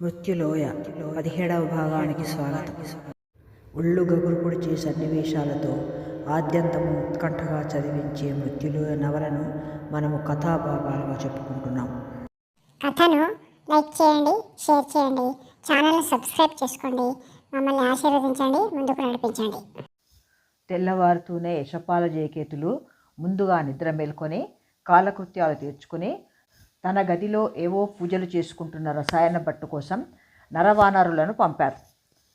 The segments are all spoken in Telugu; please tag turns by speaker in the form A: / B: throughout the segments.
A: మృత్యులోయ పదిహేడవ భాగానికి స్వాగతం. ఒళ్ళు గగురు పొడిచే సన్నివేశాలతో ఆద్యంతము ఉత్కంఠగా చదివించే మృత్యులోయ నవలను మనము కథాభాగాలుగా చెప్పుకుంటున్నాం.
B: కథను లైక్ చేయండి షేర్ చేయండి ఛానల్ని సబ్స్క్రైబ్ చేసుకోండి మమ్మల్ని ఆశీర్వదించండి ముందుకు నడిపించండి.
A: తెల్లవారుతూనే యశపాల జయకేతులు ముందుగా నిద్ర మేల్కొని కాలకృత్యాలు తీర్చుకుని తన గదిలో ఏవో పూజలు చేసుకుంటున్న రసాయన భట్టు కోసం నరవానరులను పంపారు.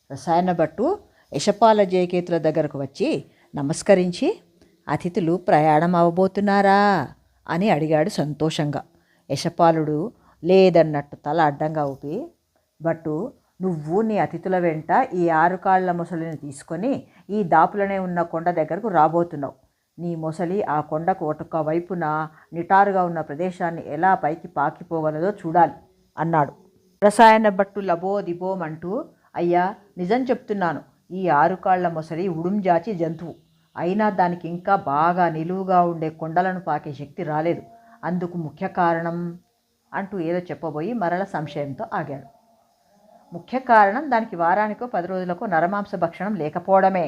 A: రసాయన భట్టు యశపాల జయకేతుల దగ్గరకు వచ్చి నమస్కరించి అతిథులు ప్రయాణం అవ్వబోతున్నారా అని అడిగాడు సంతోషంగా. యశపాలుడు లేదన్నట్టు తల అడ్డంగా ఊపి బట్టు నువ్వు నీ అతిథుల వెంట ఈ ఆరు కాళ్ళ ముసలిని తీసుకొని ఈ దాపులనే ఉన్న కొండ దగ్గరకు రాబోతున్నావు. నీ మొసలి ఆ కొండకు ఒటొక్క వైపున నిటారుగా ఉన్న ప్రదేశాన్ని ఎలా పైకి పాకిపోగలదో చూడాలి అన్నాడు. రసాయన భట్టు లబో దిబోమంటూ అయ్యా నిజం చెప్తున్నాను ఈ ఆరుకాళ్ళ మొసలి ఉడుంజాచి జంతువు. అయినా దానికి ఇంకా బాగా నిలువుగా ఉండే కొండలను పాకే శక్తి రాలేదు. అందుకు ముఖ్య కారణం అంటూ ఏదో చెప్పబోయి మరల సంశయంతో ఆగాడు. ముఖ్య కారణం దానికి వారానికో పది రోజులకు నరమాంస భక్షణం లేకపోవడమే.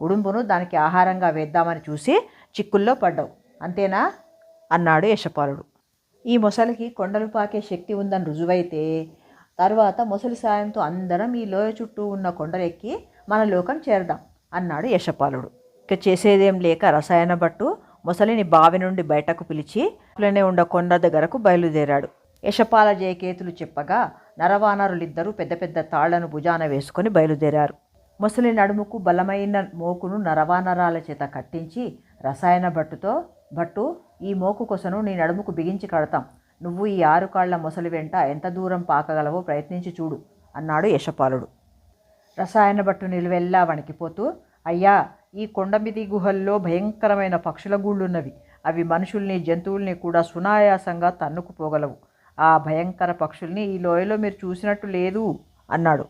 A: ఉడుంబును దానికి ఆహారంగా వేద్దామని చూసి చిక్కుల్లో పడ్డావు. అంతేనా? అన్నాడు యశపాలుడు. ఈ మొసలికి కొండలు పాకే శక్తి ఉందని రుజువైతే తర్వాత మొసలి సాయంతో అందరం ఈ లోయ చుట్టూ ఉన్న కొండలెక్కి మన లోకం చేరదాం అన్నాడు యశపాలుడు. ఇక చేసేదేం లేక రసాయన భట్టు మొసలిని బావి నుండి బయటకు పిలిచి లోనే ఉన్న కొండ దగ్గరకు బయలుదేరాడు. యశపాల జయకేతులు చెప్పగా నరవానరులిద్దరూ పెద్ద పెద్ద తాళ్ళను భుజాన వేసుకొని బయలుదేరారు. ముసలి నడుముకు బలమైన మోకును నరవానరాల చేత కట్టించి రసాయన భట్టుతో భట్టు ఈ మోకు కొసను నీ నడుముకు బిగించి కడతాం. నువ్వు ఈ ఆరు కాళ్ళ మొసలి వెంట ఎంత దూరం పాకగలవో ప్రయత్నించి చూడు అన్నాడు యశపాలుడు. రసాయన భట్టు నిలువెల్లా వణికిపోతూ అయ్యా ఈ కొండమిది గుహల్లో భయంకరమైన పక్షుల గూళ్ళున్నవి. అవి మనుషుల్ని జంతువుల్ని కూడా సునాయాసంగా తన్నుకుపోగలవు. ఆ భయంకర పక్షుల్ని ఈ లోయలో మీరు చూసినట్టు లేదు అన్నాడు.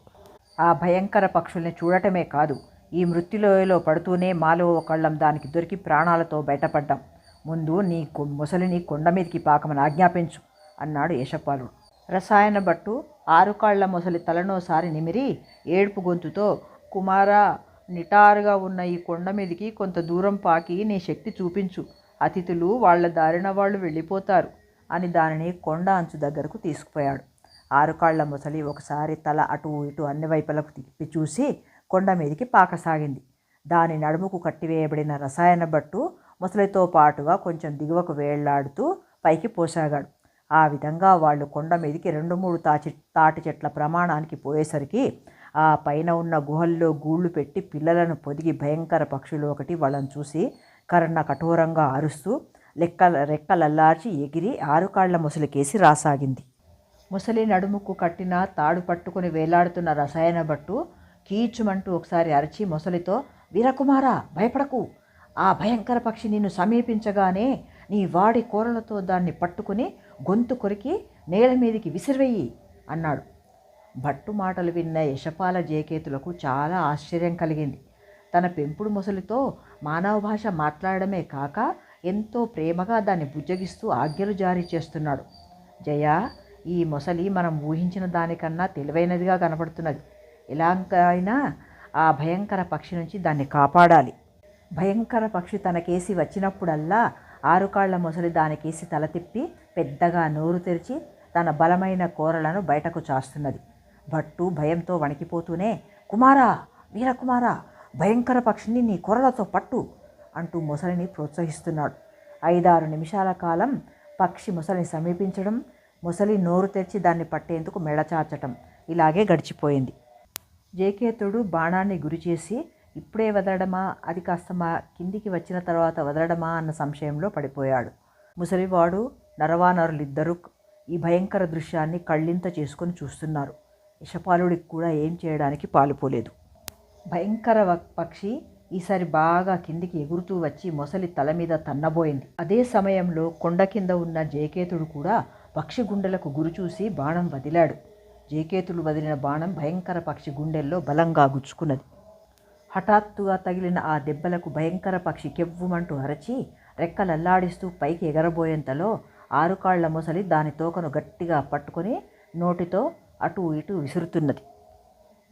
A: ఆ భయంకర పక్షుల్ని చూడటమే కాదు ఈ మృత్యులోయలో పడుతూనే మాలో ఒకళ్ళం దానికి దొరికి ప్రాణాలతో బయటపడ్డాం. ముందు నీ ముసలిని కొండ మీదకి పాకమని ఆజ్ఞాపించు అన్నాడు యశపాలుడు. రసాయన భట్టు ఆరుకాళ్ళ ముసలి మొసలి తలనోసారి నిమిరి ఏడుపు గొంతుతో కుమారా నిటారుగా ఉన్న ఈ కొండ మీదికి కొంత దూరం పాకి నీ శక్తి చూపించు. అతిథులు వాళ్ళ దారిన వాళ్ళు వెళ్ళిపోతారు అని దానిని కొండ అంచు దగ్గరకు తీసుకుపోయాడు. ఆరుకాళ్ళ ముసలి ఒకసారి తల అటు ఇటు అన్ని వైపులకు తిప్పి చూసి కొండ మీదికి పాకసాగింది. దాని నడుముకు కట్టివేయబడిన రసాయన బట్టు ముసలితో పాటుగా కొంచెం దిగువకు వేళ్ళాడుతూ పైకి పోసాగాడు. ఆ విధంగా వాళ్ళు కొండ మీదకి రెండు మూడు తాచి తాటి చెట్ల ప్రమాణానికి పోయేసరికి ఆ పైన ఉన్న గుహల్లో గూళ్ళు పెట్టి పిల్లలను పొదిగి భయంకర పక్షులు ఒకటి వాళ్ళని చూసి కర్ణ కఠోరంగా అరుస్తూ లెక్కల రెక్కలల్లార్చి ఎగిరి ఆరుకాళ్ళ ముసలికేసి రాసాగింది. ముసలి నడుముకు కట్టిన తాడు పట్టుకుని వేలాడుతున్న రసాయన భట్టు కీచుమంటూ ఒకసారి అరిచి ముసలితో వీరకుమారా భయపడకు. ఆ భయంకర పక్షి నిన్ను సమీపించగానే నీ వాడి కూరలతో దాన్ని పట్టుకుని గొంతు కొరికి నేల మీదికి విసిరివెయ్యి అన్నాడు. భట్టు మాటలు విన్న యశపాల జేకేతులకు చాలా ఆశ్చర్యం కలిగింది. తన పెంపుడు ముసలితో మానవ భాష మాట్లాడమే కాక ఎంతో ప్రేమగా దాన్ని బుజ్జగిస్తూ ఆజ్ఞలు జారీ చేస్తున్నాడు. జయ ఈ మొసలి మనం ఊహించిన దానికన్నా తెలివైనదిగా కనపడుతున్నది. ఎలాగైనా ఆ భయంకర పక్షి నుంచి దాన్ని కాపాడాలి. భయంకర పక్షి తనకేసి వచ్చినప్పుడల్లా ఆరుకాళ్ళ మొసలి దానికేసి తల తిప్పి పెద్దగా నోరు తెరిచి తన బలమైన కూరలను బయటకు చాస్తున్నది. భట్టు భయంతో వణికిపోతూనే కుమారా వీరకుమారా భయంకర పక్షిని నీ కూరలతో పట్టు అంటూ మొసలిని ప్రోత్సహిస్తున్నాడు. ఐదారు నిమిషాల కాలం పక్షి మొసలిని సమీపించడం మొసలి నోరు తెరిచి దాన్ని పట్టేందుకు మెడచాచటం ఇలాగే గడిచిపోయింది. జేకేతుడు బాణాన్ని గురిచేసి ఇప్పుడే వదలడమా? అది కాస్త మా కిందికి వచ్చిన తర్వాత వదలడమా? అన్న సంశయంలో పడిపోయాడు. ముసలివాడు నరవానరులిద్దరూ ఈ భయంకర దృశ్యాన్ని కళ్ళింత చేసుకొని చూస్తున్నారు. ఇషపాలుడికి కూడా ఏం చేయడానికి పాలుపోలేదు. భయంకర పక్షి ఈసారి బాగా కిందికి ఎగురుతూ వచ్చి మొసలి తల మీద తన్నబోయింది. అదే సమయంలో కొండ కింద ఉన్న జేకేతుడు కూడా పక్షి గుండెలకు గురిచూసి బాణం వదిలాడు. జేకేతులు వదిలిన బాణం భయంకర పక్షి గుండెల్లో బలంగా గుచ్చుకున్నది. హఠాత్తుగా తగిలిన ఆ దెబ్బలకు భయంకర పక్షి కెవ్వుమంటూ అరచి రెక్కలల్లాడిస్తూ పైకి ఎగరబోయేంతలో ఆరుకాళ్ళ మొసలి దాని తోకను గట్టిగా పట్టుకొని నోటితో అటు ఇటు విసురుతున్నది.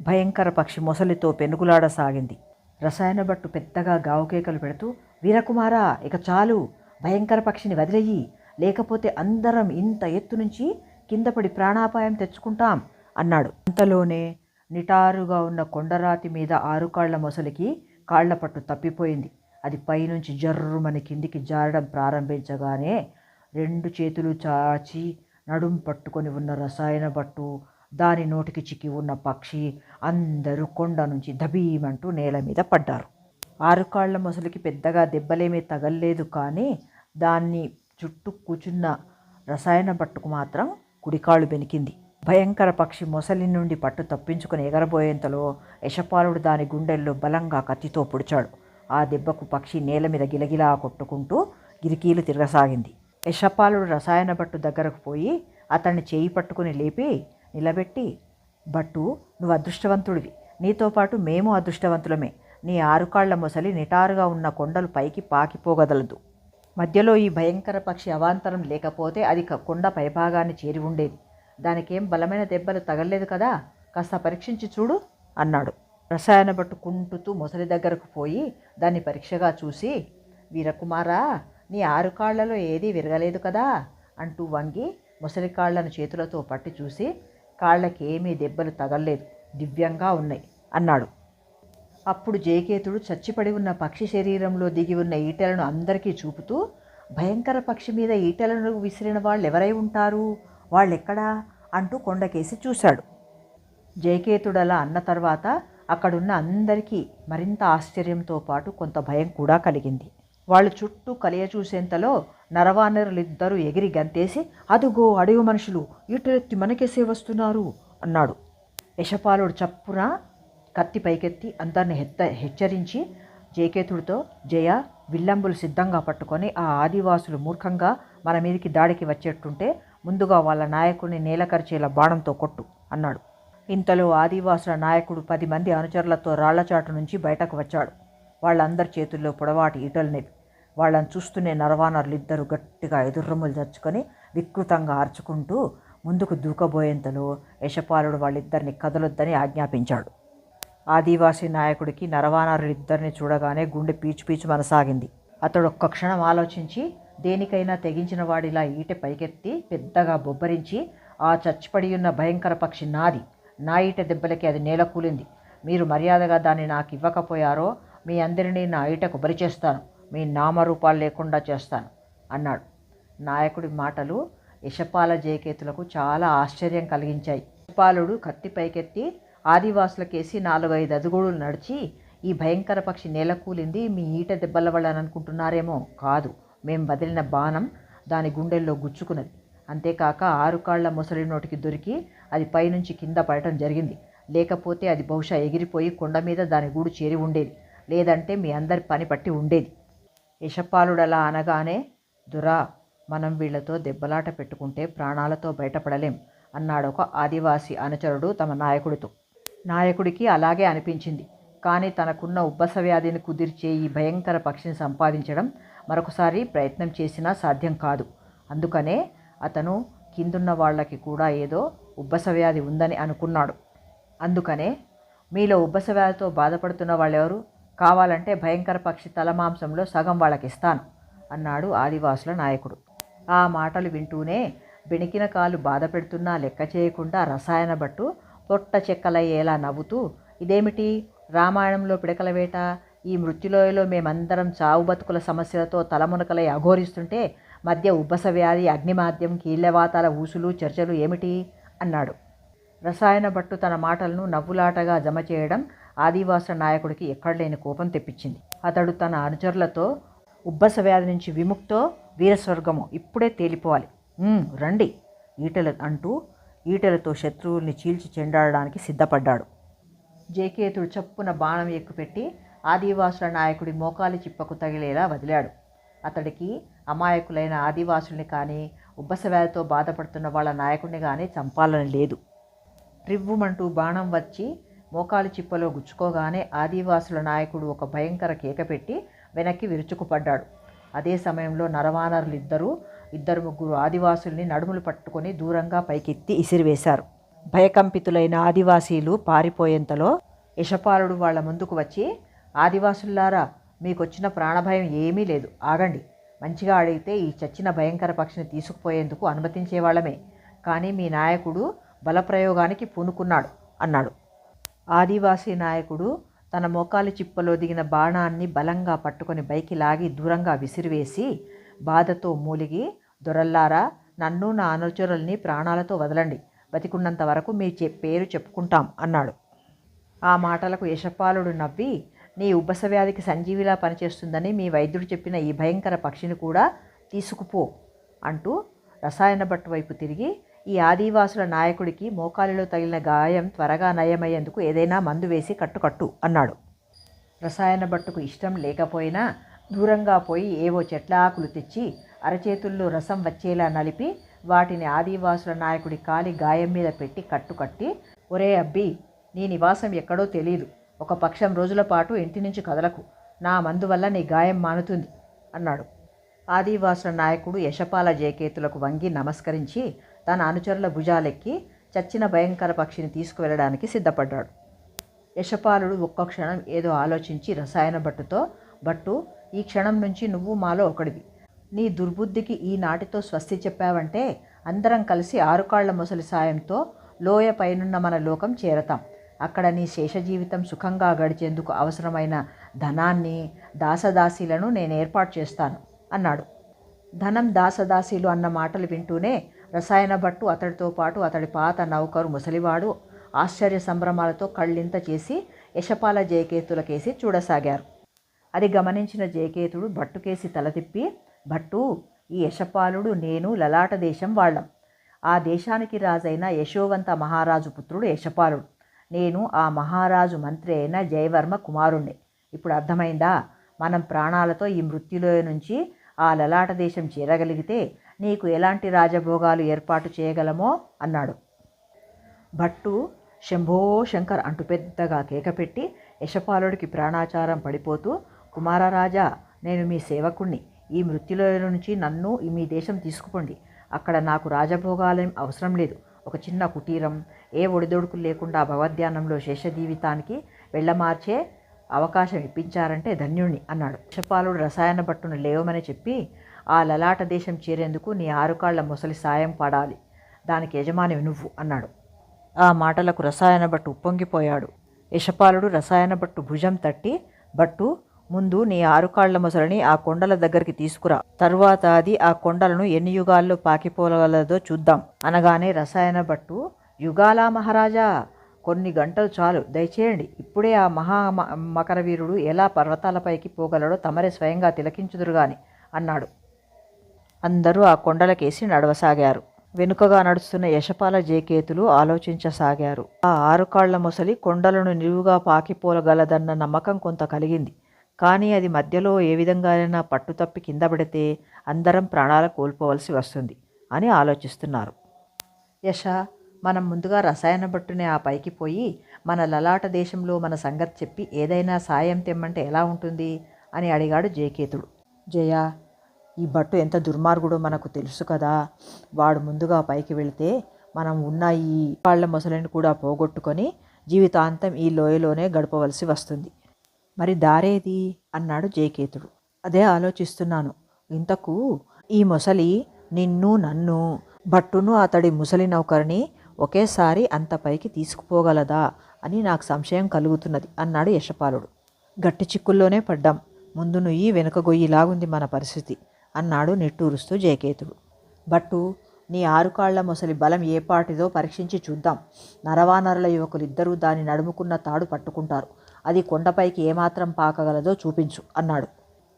A: భయంకర పక్షి మొసలితో పెనుగులాడసాగింది. రసాయన బట్టు పెద్దగా గావుకేకలు పెడుతూ వీరకుమారా ఇక చాలు. భయంకర పక్షిని వదిలేయి. లేకపోతే అందరం ఇంత ఎత్తు నుంచి కింద పడి ప్రాణాపాయం తెచ్చుకుంటాం అన్నాడు. అంతలోనే నిటారుగా ఉన్న కొండరాతి మీద ఆరుకాళ్ళ మొసలికి కాళ్ళ పట్టు తప్పిపోయింది. అది పైనుంచి జర్రుమని కిందికి జారడం ప్రారంభించగానే రెండు చేతులు చాచి నడుం పట్టుకొని ఉన్న రసాయన బట్టు దాని నోటికి చిక్కి ఉన్న పక్షి అందరూ కొండ నుంచి దబీమంటూ నేల మీద పడ్డారు. ఆరుకాళ్ళ మొసలికి పెద్దగా దెబ్బలేమీ తగల్లేదు కానీ దాన్ని చుట్టూ కూచున్న రసాయన బట్టుకు మాత్రం కుడికాళ్ళు బెనికింది. భయంకర పక్షి మొసలి నుండి పట్టు తప్పించుకుని ఎగరబోయేంతలో యశపాలుడు దాని గుండెల్లో బలంగా కత్తితో పొడిచాడు. ఆ దెబ్బకు పక్షి నేల మీద గిలగిలా కొట్టుకుంటూ గిరికీలు తిరగసాగింది. యశపాలుడు రసాయన బట్టు దగ్గరకు పోయి అతన్ని చేయి పట్టుకుని లేపి నిలబెట్టి భట్టు నువ్వు అదృష్టవంతుడివి. నీతో పాటు మేము అదృష్టవంతులమే. నీ ఆరుకాళ్ళ మొసలి నిటారుగా ఉన్న కొండలు పైకి పాకిపోగదలదు మధ్యలో ఈ భయంకర పక్షి అవాంతరం లేకపోతే అది కొండ పైభాగాన్ని చేరి ఉండేది. దానికేం బలమైన దెబ్బలు తగలలేదు కదా కాస్త పరీక్షించి చూడు అన్నాడు. రసాయన పట్టు కుంటుతూ మొసలి దగ్గరకు పోయి దాన్ని పరీక్షగా చూసి వీరకుమారా నీ ఆరు కాళ్ళలో ఏదీ విరగలేదు కదా అంటూ వంగి మొసలి కాళ్ళను చేతులతో పట్టి చూసి కాళ్ళకేమీ దెబ్బలు తగల్లేదు దివ్యంగా ఉన్నాయి అన్నాడు. అప్పుడు జయకేతుడు చచ్చిపడి ఉన్న పక్షి శరీరంలో దిగి ఉన్న ఈటెలను అందరికీ చూపుతూ భయంకర పక్షి మీద ఈటెలను విసిరిన వాళ్ళు ఎవరై ఉంటారు? వాళ్ళెక్కడా? అంటూ కొండకేసి చూశాడు. జయకేతుడు అలా అన్న తర్వాత అక్కడున్న అందరికీ మరింత ఆశ్చర్యంతో పాటు కొంత భయం కూడా కలిగింది. వాళ్ళు చుట్టూ కలియ చూసేంతలో నరవానరులిద్దరూ ఎగిరి గంతేసి అదుగో అడవి మనుషులు ఈటలెత్తి మనకేసే వస్తున్నారు? అన్నాడు. యశపాలుడు చప్పున కత్తి పైకెత్తి అందరిని హెత్త హెచ్చరించి జయకేతుడితో జయ విల్లంబులు సిద్ధంగా పట్టుకొని ఆ ఆదివాసులు మూర్ఖంగా మన మీదకి దాడికి వచ్చేట్టుంటే ముందుగా వాళ్ళ నాయకుడిని నేలకరిచేలా బాణంతో కొట్టు అన్నాడు. ఇంతలో ఆదివాసుల నాయకుడు పది మంది అనుచరులతో రాళ్ళచాటు నుంచి బయటకు వచ్చాడు. వాళ్ళందరి చేతుల్లో పొడవాటి ఈటలునేవి వాళ్ళని చూస్తూనే నరవానరులు ఇద్దరు గట్టిగా ఎదుర్రమ్ములు చచ్చుకొని వికృతంగా అరుచుకుంటూ ముందుకు దూకబోయేంతలో యశపాలుడు వాళ్ళిద్దరిని కదలొద్దని ఆజ్ఞాపించాడు. ఆదివాసీ నాయకుడికి నరవానరులిద్దరిని చూడగానే గుండె పీచు పీచు మనసాగింది. అతడు ఒక్క క్షణం ఆలోచించి దేనికైనా తెగించిన వాడిలా ఈట పైకెత్తి పెద్దగా బొబ్బరించి ఆ చచ్చిపడి ఉన్న భయంకర పక్షి నాది. నా ఈట దెబ్బలకి అది నేల కూలింది. మీరు మర్యాదగా దాన్ని నాకు ఇవ్వకపోయారో మీ అందరినీ నా ఈటకు బలి చేస్తాను మీ నామరూపాలు లేకుండా చేస్తాను అన్నాడు. నాయకుడి మాటలు యశపాల జయకేతులకు చాలా ఆశ్చర్యం కలిగించాయి. యశపాలుడు కత్తి పైకెత్తి ఆదివాసులకేసి నాలుగైదు అదుగుడులు నడిచి ఈ భయంకర పక్షి నేల కూలింది మీ ఈట దెబ్బల వల్ల అనుకుంటున్నారేమో కాదు. మేం వదిలిన బాణం దాని గుండెల్లో గుచ్చుకున్నది. అంతేకాక ఆరు కాళ్ళ ముసలి నోటికి దొరికి అది పైనుంచి కింద పడటం జరిగింది. లేకపోతే అది బహుశా ఎగిరిపోయి కొండ మీద దాని గూడు చేరి ఉండేది. లేదంటే మీ అందరి పని పట్టి ఉండేది. యశపాలుడలా అనగానే దురా మనం వీళ్ళతో దెబ్బలాట పెట్టుకుంటే ప్రాణాలతో బయటపడలేం అన్నాడు ఒక ఆదివాసి అనుచరుడు తమ నాయకుడితో. నాయకుడికి అలాగే అనిపించింది. కానీ తనకున్న ఉబ్బస వ్యాధిని కుదిర్చే ఈ భయంకర పక్షిని సంపాదించడం మరొకసారి ప్రయత్నం చేసినా సాధ్యం కాదు. అందుకనే అతను కిందున్న వాళ్ళకి కూడా ఏదో ఉబ్బస వ్యాధి ఉందని అనుకున్నాడు. అందుకనే మీలో ఉబ్బస వ్యాధితో బాధపడుతున్న వాళ్ళెవరు? కావాలంటే భయంకర పక్షి తల మాంసంలో సగం వాళ్ళకి ఇస్తాను అన్నాడు ఆదివాసుల నాయకుడు. ఆ మాటలు వింటూనే బెణికిన కాలు బాధ పెడుతున్నా లెక్క చేయకుండా రసాయన బట్టు పొట్ట చెక్కలయ్యేలా నవ్వుతూ ఇదేమిటి? రామాయణంలో పిడకల వేట? ఈ మృత్యులోయలో మేమందరం చావు బతుకుల సమస్యలతో తలమునకలై అఘోరిస్తుంటే మధ్య ఉబ్బస వ్యాధి అగ్నిమాద్యం కీళ్ళవాతాల ఊసులు చర్చలు ఏమిటి? అన్నాడు. రసాయన భట్టు తన మాటలను నవ్వులాటగా జమ చేయడం ఆదివాసుల నాయకుడికి ఎక్కడలేని కోపం తెప్పించింది. అతడు తన అనుచరులతో ఉబ్బస వ్యాధి నుంచి విముక్తో వీరస్వర్గము ఇప్పుడే తేలిపోవాలి. రండి ఈటలు అంటూ ఈటెలతో శత్రువుల్ని చీల్చి చెండాడడానికి సిద్ధపడ్డాడు. జేకేతుడు చప్పున బాణం ఎక్కుపెట్టి ఆదివాసుల నాయకుడి మోకాలి చిప్పకు తగిలేలా వదిలాడు. అతడికి అమాయకులైన ఆదివాసుల్ని కానీ ఉబ్బసవ్యాధితో బాధపడుతున్న వాళ్ళ నాయకుడిని కానీ చంపాలని లేదు. రివ్వుమంటూ బాణం వచ్చి మోకాలి చిప్పలో గుచ్చుకోగానే ఆదివాసుల నాయకుడు ఒక భయంకర కేక పెట్టి వెనక్కి విరుచుకుపడ్డాడు. అదే సమయంలో నరవానరులిద్దరూ ఇద్దరు ముగ్గురు ఆదివాసుల్ని నడుములు పట్టుకొని దూరంగా పైకెత్తి ఇసిరివేశారు. భయకంపితులైన ఆదివాసీలు పారిపోయేంతలో యశపాలుడు వాళ్ళ ముందుకు వచ్చి ఆదివాసులారా మీకొచ్చిన ప్రాణభయం ఏమీ లేదు. ఆగండి. మంచిగా అడిగితే ఈ చచ్చిన భయంకర పక్షిని తీసుకుపోయేందుకు అనుమతించేవాళ్ళమే. కానీ మీ నాయకుడు బలప్రయోగానికి పూనుకున్నాడు అన్నాడు. ఆదివాసీ నాయకుడు తన మోకాలి చిప్పలో దిగిన బాణాన్ని బలంగా పట్టుకొని బైకి లాగి దూరంగా విసిరివేసి బాధతో మూలిగి దొరల్లారా నన్ను నా అనుచరుల్ని ప్రాణాలతో వదలండి. బతికున్నంత వరకు మీ చె పేరు చెప్పుకుంటాం అన్నాడు. ఆ మాటలకు యశపాలుడు నవ్వి నీ ఉబ్బస వ్యాధికి సంజీవిలా పనిచేస్తుందని మీ వైద్యుడు చెప్పిన ఈ భయంకర పక్షిని కూడా తీసుకుపో అంటూ రసాయన భట్టు వైపు తిరిగి ఈ ఆదివాసుల నాయకుడికి మోకాలిలో తగిలిన గాయం త్వరగా నయమయ్యేందుకు ఏదైనా మందు వేసి కట్టుకట్టు అన్నాడు. రసాయన భట్టుకు ఇష్టం లేకపోయినా దూరంగా పోయి ఏవో చెట్ల ఆకులు తెచ్చి అరచేతుల్లో రసం వచ్చేలా నలిపి వాటిని ఆదివాసుల నాయకుడి కాలి గాయం మీద పెట్టి కట్టుకట్టి ఒరే అబ్బి నీ నివాసం ఎక్కడో తెలియదు ఒక పక్షం రోజుల పాటు ఇంటి నుంచి కదలకు. నా మందు వల్ల నీ గాయం మానుతుంది అన్నాడు. ఆదివాసుల నాయకుడు యశపాల జయకేతులకు వంగి నమస్కరించి తన అనుచరుల భుజాలెక్కి చచ్చిన భయంకర పక్షిని తీసుకువెళ్ళడానికి సిద్ధపడ్డాడు. యశపాలుడు ఒక్క క్షణం ఏదో ఆలోచించి రసాయన భట్టుతో భట్టు ఈ క్షణం నుంచి నువ్వు మాలో ఒకడివి. నీ దుర్బుద్ధికి ఈ నాటితో స్వస్తి చెప్పావంటే అందరం కలిసి ఆరుకాళ్ళ మొసలి సాయంతో లోయ పైనున్న మన లోకం చేరతాం. అక్కడ నీ శేష జీవితం సుఖంగా గడిచేందుకు అవసరమైన ధనాన్ని దాసదాసీలను నేను ఏర్పాటు చేస్తాను అన్నాడు. ధనం దాసదాసీలు అన్న మాటలు వింటూనే రసాయన భట్టు అతడితో పాటు అతడి పాత నౌకరు ముసలివాడు ఆశ్చర్య సంభ్రమాలతో కళ్ళింత చేసి యశపాల జయకేతులకేసి చూడసాగారు. అది గమనించిన జయకేతుడు భట్టుకేసి తలతిప్పి భట్టు ఈ యశపాలుడు నేను లలాట దేశం వాళ్ళం. ఆ దేశానికి రాజైన యశోవంత మహారాజు పుత్రుడు యశపాలుడు. నేను ఆ మహారాజు మంత్రి అయిన జయవర్మ కుమారుణ్ణి. ఇప్పుడు అర్థమైందా? మనం ప్రాణాలతో ఈ మృత్యులో నుంచి ఆ లలాట దేశం చేరగలిగితే నీకు ఎలాంటి రాజభోగాలు ఏర్పాటు చేయగలమో? అన్నాడు. భట్టు శంభో శంకర్ అంటూ పెద్దగా కేకపెట్టి యశపాలుడికి ప్రాణాచారం పడిపోతూ కుమారరాజా నేను మీ సేవకుణ్ణి. ఈ మృత్యులో నుంచి నన్ను ఈ మీ దేశం తీసుకుపోండి. అక్కడ నాకు రాజభోగాలయం అవసరం లేదు. ఒక చిన్న కుటీరం ఏ ఒడిదొడుకులు లేకుండా భగవద్ధ్యానంలో శేష జీవితానికి వెళ్ళమార్చే అవకాశం ఇప్పించారంటే ధన్యుణ్ణి అన్నాడు. యశపాలుడు రసాయన భట్టును లేవమని చెప్పి ఆ లలాట దేశం చేరేందుకు నీ ఆరుకాళ్ళ ముసలి సాయం పడాలి. దానికి యజమాని నువ్వు అన్నాడు. ఆ మాటలకు రసాయన భట్టు ఉప్పొంగిపోయాడు. యశపాలుడు రసాయన భట్టు భుజం తట్టి భట్టు ముందు నీ ఆరుకాళ్ళ ముసలిని ఆ కొండల దగ్గరికి తీసుకురా. తరువాత అది ఆ కొండలను ఎన్ని యుగాల్లో పాకిపోగలదో చూద్దాం. అనగానే రసాయన భట్టు యుగాలా మహారాజా కొన్ని గంటలు చాలు. దయచేయండి. ఇప్పుడే ఆ మహా మ- మకరవీరుడు ఎలా పర్వతాలపైకి పోగలడో తమరే స్వయంగా తిలకించుదురుగాని అన్నాడు. అందరూ ఆ కొండలకేసి నడవసాగారు. వెనుకగా నడుస్తున్న యశపాల జేకేతులు ఆలోచించసాగారు. ఆ ఆరుకాళ్ళ మొసలి కొండలను నిలువుగా పాకిపోలగలదన్న నమ్మకం కొంత కలిగింది. కానీ అది మధ్యలో ఏ విధంగానైనా పట్టు తప్పి కింద పడితే అందరం ప్రాణాలు కోల్పోవలసి వస్తుంది అని ఆలోచిస్తున్నారు. యశ మనం ముందుగా రసాయన భట్టుని ఆ పైకి పోయి మన లలాట దేశంలో మన సంగతి చెప్పి ఏదైనా సాయం తెమ్మంటే ఎలా ఉంటుంది అని అడిగాడు జయకేతుడు. జయ ఈ భట్టు ఎంత దుర్మార్గుడో మనకు తెలుసు కదా. వాడు ముందుగా పైకి వెళితే మనం ఉన్న ఈ వాళ్ళ మొసలిని కూడా పోగొట్టుకొని జీవితాంతం ఈ లోయలోనే గడపవలసి వస్తుంది. మరి దారేది? అన్నాడు జయకేతుడు. అదే ఆలోచిస్తున్నాను. ఇంతకు ఈ మొసలి నిన్ను నన్ను భట్టును అతడి ముసలి నౌకరిని ఒకేసారి అంత పైకి తీసుకుపోగలదా? అని నాకు సంశయం కలుగుతున్నది అన్నాడు యశపాలుడు. గట్టి చిక్కుల్లోనే పడ్డాం. ముందు నుయ్యి వెనుక గొయ్యిలాగుంది మన పరిస్థితి అన్నాడు నిట్టూరుస్తూ జయకేతుడు. భట్టు నీ ఆరుకాళ్ళ మొసలి బలం ఏ పాటిదో పరీక్షించి చూద్దాం. నరవానరుల యువకులిద్దరూ దాని నడుముకున్న తాడు పట్టుకుంటారు. అది కొండపైకి ఏమాత్రం పాకగలదో చూపించు అన్నాడు.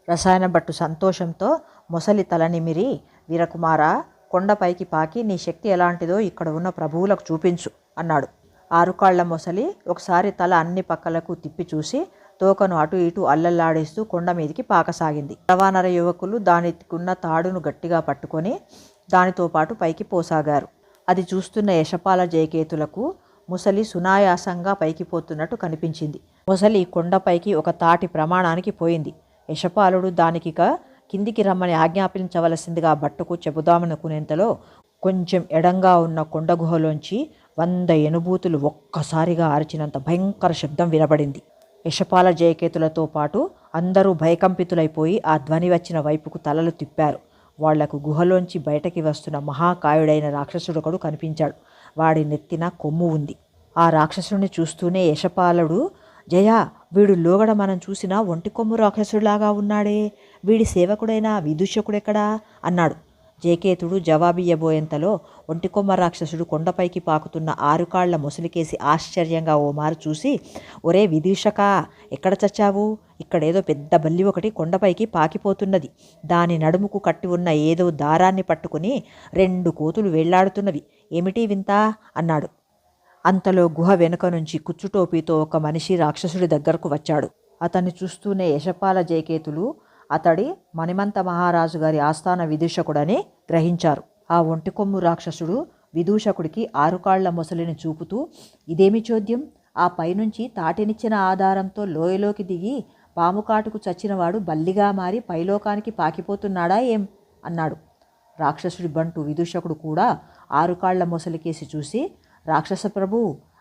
A: రసాయన భట్టు సంతోషంతో మొసలి తల నిమిరి వీరకుమార కొండపైకి పాకి నీ శక్తి ఎలాంటిదో ఇక్కడ ఉన్న ప్రభువులకు చూపించు అన్నాడు. ఆరుకాళ్ళ మొసలి ఒకసారి తల అన్ని పక్కలకు తిప్పి చూసి తోకను అటు ఇటు అల్లల్లాడేస్తూ కొండ మీదికి పాకసాగింది. రవాణర యువకులు దానికున్న తాడును గట్టిగా పట్టుకొని దానితో పాటు పైకి పోసాగారు. అది చూస్తున్న యశపాల జయకేతులకు ముసలి సునాయాసంగా పైకి పోతున్నట్టు కనిపించింది. ముసలి కొండపైకి ఒక తాటి ప్రమాణానికి పోయింది. యశపాలుడు దానికిక కిందికి రమ్మని ఆజ్ఞాపించవలసిందిగా భట్టుకు చెబుదామనుకునేంతలో కొంచెం ఎడంగా ఉన్న కొండ గుహలోంచి వంద ఎనుభూతులు ఒక్కసారిగా అరిచినంత భయంకర శబ్దం వినబడింది. యశపాల జయకేతులతో పాటు అందరూ భయకంపితులైపోయి ఆ ధ్వని వచ్చిన వైపుకు తలలు తిప్పారు. వాళ్ళకు గుహలోంచి బయటకి వస్తున్న మహాకాయుడైన రాక్షసుడొకడు కనిపించాడు. వాడి నెత్తిన కొమ్ము ఉంది. ఆ రాక్షసుడిని చూస్తూనే యశపాలుడు జయ వీడు లోగడ మనం చూసిన ఒంటి కొమ్ము రాక్షసుడిలాగా ఉన్నాడే. వీడి సేవకుడైన విదూషకుడెక్కడా? అన్నాడు. జేకేతుడు జవాబియ్యబోయేంతలో ఒంటికొమ్మ రాక్షసుడు కొండపైకి పాకుతున్న ఆరుకాళ్ళ ముసలికేసి ఆశ్చర్యంగా ఓ మారు చూసి ఒరే విదూషక ఎక్కడ చచ్చావు? ఇక్కడేదో పెద్ద బల్లి ఒకటి కొండపైకి పాకిపోతున్నది. దాని నడుముకు కట్టి ఉన్న ఏదో దారాన్ని పట్టుకుని రెండు కోతులు వేళ్ళాడుతున్నవి. ఏమిటి వింత? అన్నాడు. అంతలో గుహ వెనుక నుంచి కుచ్చుటోపీతో ఒక మనిషి రాక్షసుడి దగ్గరకు వచ్చాడు. అతన్ని చూస్తూనే యశపాల జయకేతులు అతడి మణిమంత మహారాజు గారి ఆస్థాన విదూషకుడని గ్రహించారు. ఆ ఒంటికొమ్ము రాక్షసుడు విదూషకుడికి ఆరుకాళ్ళ మొసలిని చూపుతూ ఇదేమి చోద్యం? ఆ పైనుంచి తాటినిచ్చిన ఆధారంతో లోయలోకి దిగి పాముకాటుకు చచ్చినవాడు బల్లిగా మారి పైలోకానికి పాకిపోతున్నాడా ఏం అన్నాడు. రాక్షసుడి బంటు విదూషకుడు కూడా ఆరుకాళ్ళ మొసలికేసి చూసి రాక్షస ప్రభు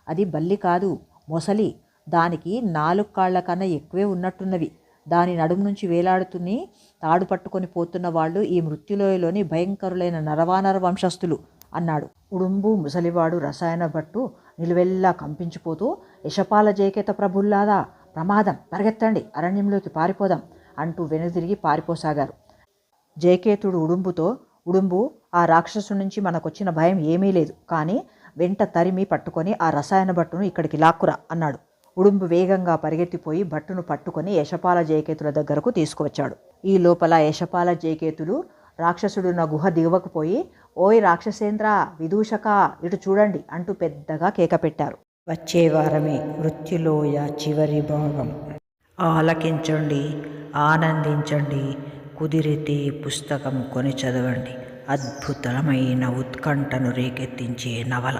A: అది బల్లి కాదు మొసలి. దానికి నాలుగు కాళ్ళ కన్నా ఎక్కువే ఉన్నట్టున్నవి. దాని నడుము నుంచి వేలాడుతుని తాడు పట్టుకొని పోతున్న వాళ్ళు ఈ మృత్యులోయలోని భయంకరులైన నరవానర వంశస్థులు అన్నాడు. ఉడుంబు ముసలివాడు రసాయన భట్టు నిలువెల్లా కంపించిపోతూ యశపాల జయకేత ప్రభుల్లాదా ప్రమాదం పరిగెత్తండి అరణ్యంలోకి పారిపోదాం అంటూ వెనుదిరిగి పారిపోసాగారు. జయకేతుడు ఉడుంబుతో ఉడుంబు ఆ రాక్షసు నుంచి మనకొచ్చిన భయం ఏమీ లేదు. కానీ వెంట తరిమి పట్టుకొని ఆ రసాయన భట్టును ఇక్కడికి లాక్కురా అన్నాడు. ఉడుంబు వేగంగా పరిగెత్తిపోయి భట్టును పట్టుకొని యశపాల జయకేతుల దగ్గరకు తీసుకువచ్చాడు. ఈ లోపల యశపాల జయకేతులు రాక్షసుడున్న గుహ దిగవకపోయి ఓయ్ రాక్షసేంద్ర విదూషక ఇటు చూడండి అంటూ పెద్దగా కేక పెట్టారు వచ్చే వారమే మృత్యులోయ చివరి భాగం. ఆలకించండి ఆనందించండి కుదిరితే పుస్తకం కొని చదవండి. అద్భుతమైన ఉత్కంఠను రేకెత్తించే నవల.